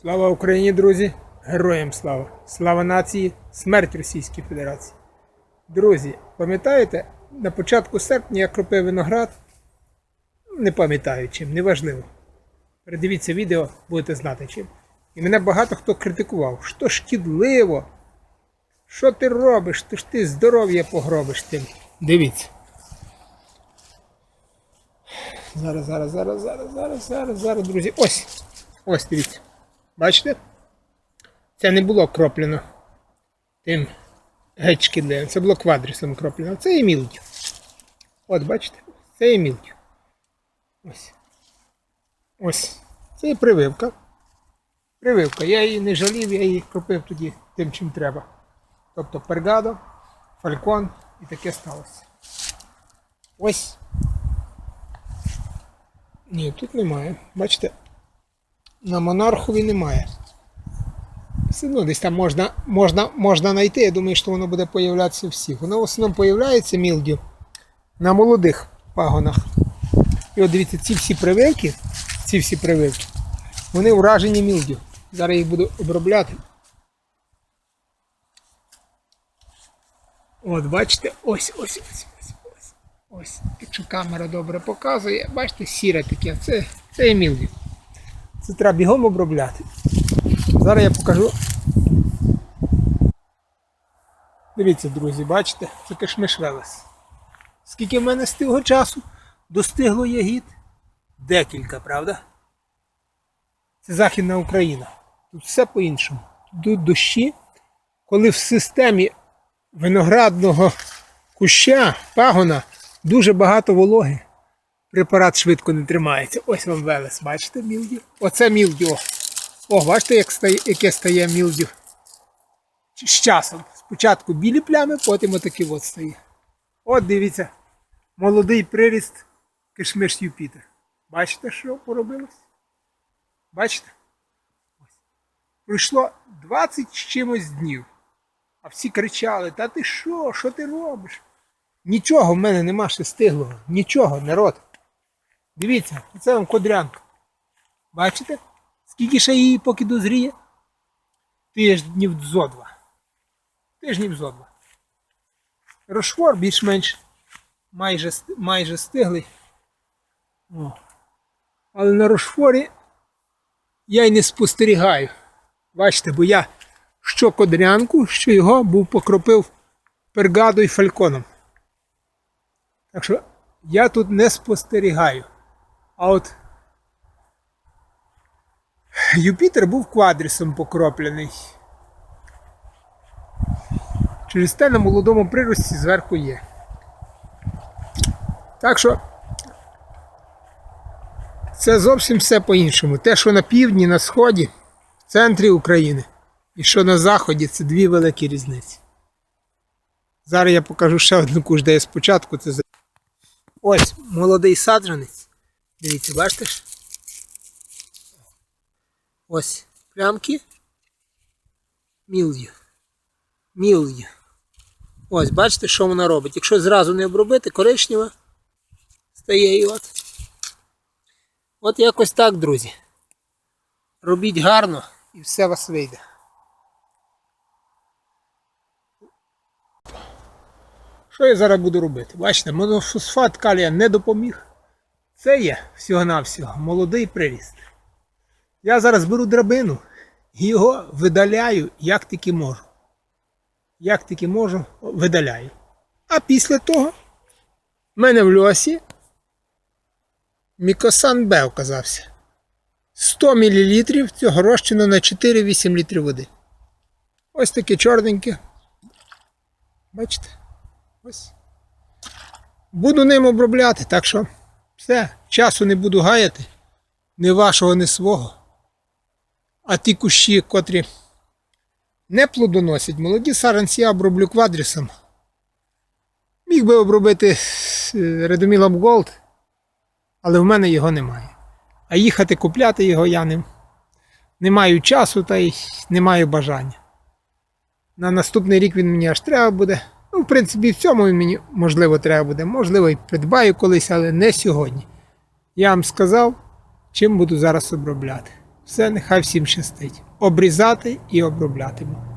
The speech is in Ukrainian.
Слава Україні, друзі! Героям слава! Слава нації! Смерть Російській Федерації! Друзі, пам'ятаєте, на початку серпня я кропив виноград? Не пам'ятаю чим, неважливо. Передивіться відео, будете знати чим. І мене багато хто критикував, що шкідливо. Що ти робиш? Ти ж ти здоров'я погробиш тим. Дивіться. Зараз, зараз, зараз, зараз, зараз, зараз, зараз, друзі. Ось. Ось дивіться. Бачите? Це не було кроплено тим геть шкідливим. Це було квадрісом кроплено. Це є мілдю. От, бачите? Це є мілдю. Ось. Ось. Це є прививка. Прививка. Я її не жалів, я її кропив тоді тим, чим треба. Тобто пергадо, фалькон і таке сталося. Ось. Ні, тут немає. Бачите, на монархові немає. Все одно десь там можна, можна, можна знайти. Я думаю, що воно буде появлятися всіх. Воно в основному появляється мілдю на молодих пагонах. І от дивіться, ці всі прививки, ці всі прививки, вони уражені мілдю. Зараз їх буду обробляти. От, бачите, ось, ось, ось, ось, ось. Ось. Якщо камера добре показує, бачите, сіре таке, це, це є мілдю. Це треба бігом обробляти. Зараз я покажу. Дивіться, друзі, бачите, це кишмиш велес. Скільки в мене з того часу достигло ягід? Декілька, правда? Це Західна Україна. Тут все по-іншому. Тут дощі, коли в системі виноградного куща, пагона, дуже багато вологи. Препарат швидко не тримається. Ось вам велес, бачите мілдю? Оце мілдю. О, бачите, як стає, яке стає мілдю. З часом. Спочатку білі плями, потім отакі от стає. От дивіться, молодий приріст кишмиш Юпітер. Бачите, що поробилось? Бачите? Пройшло 20 з чимось днів. А всі кричали: Та ти що? Що ти робиш? Нічого в мене нема ще стиглого. Нічого, народ. Дивіться, це вам кодрянка. Бачите? Скільки ще її поки дозріє? Тижнів зо два. Тижнів зо два. Рошфор більш-менш майже, майже стиглий. О. Але на рошфорі я й не спостерігаю. Бачите, бо я що кодрянку, що його був покропив пергадо і фальконом. Так що я тут не спостерігаю. А от Юпітер був квадрісом покроплений. Через те на молодому прирості зверху є. Так що це зовсім все по-іншому. Те, що на півдні, на сході, в центрі України, і що на заході, це дві великі різниці. Зараз я покажу ще одну куш, де я спочатку це Ось молодий саджанець. Дивіться, бачите ж? Ось плямки. Мілдю. Мілдю. Ось, бачите, що вона робить. Якщо зразу не обробити, коричнева стає і от. От якось так, друзі. Робіть гарно і все вас вийде. Що я зараз буду робити? Бачите, монофосфат калія не допоміг. Це є всього-навсього молодий приріст. Я зараз беру драбину і його видаляю, як тільки можу. Як тільки можу, видаляю. А після того в мене в льосі Мікосан Б оказався. 100 мл цього розчину на 4-8 літрів води. Ось таке чорненьке. Бачите? Ось. Буду ним обробляти, так що все, часу не буду гаяти. Ні вашого, ні свого. А ті кущі, котрі не плодоносять, молоді саранці я оброблю квадрісом. Міг би обробити е, Редомілом Голд, але в мене його немає. А їхати купляти його я не, не маю часу та й не маю бажання. На наступний рік він мені аж треба буде. Ну, в принципі, в цьому мені можливо треба буде. Можливо, і придбаю колись, але не сьогодні. Я вам сказав, чим буду зараз обробляти. Все, нехай всім щастить. Обрізати і оброблятиму.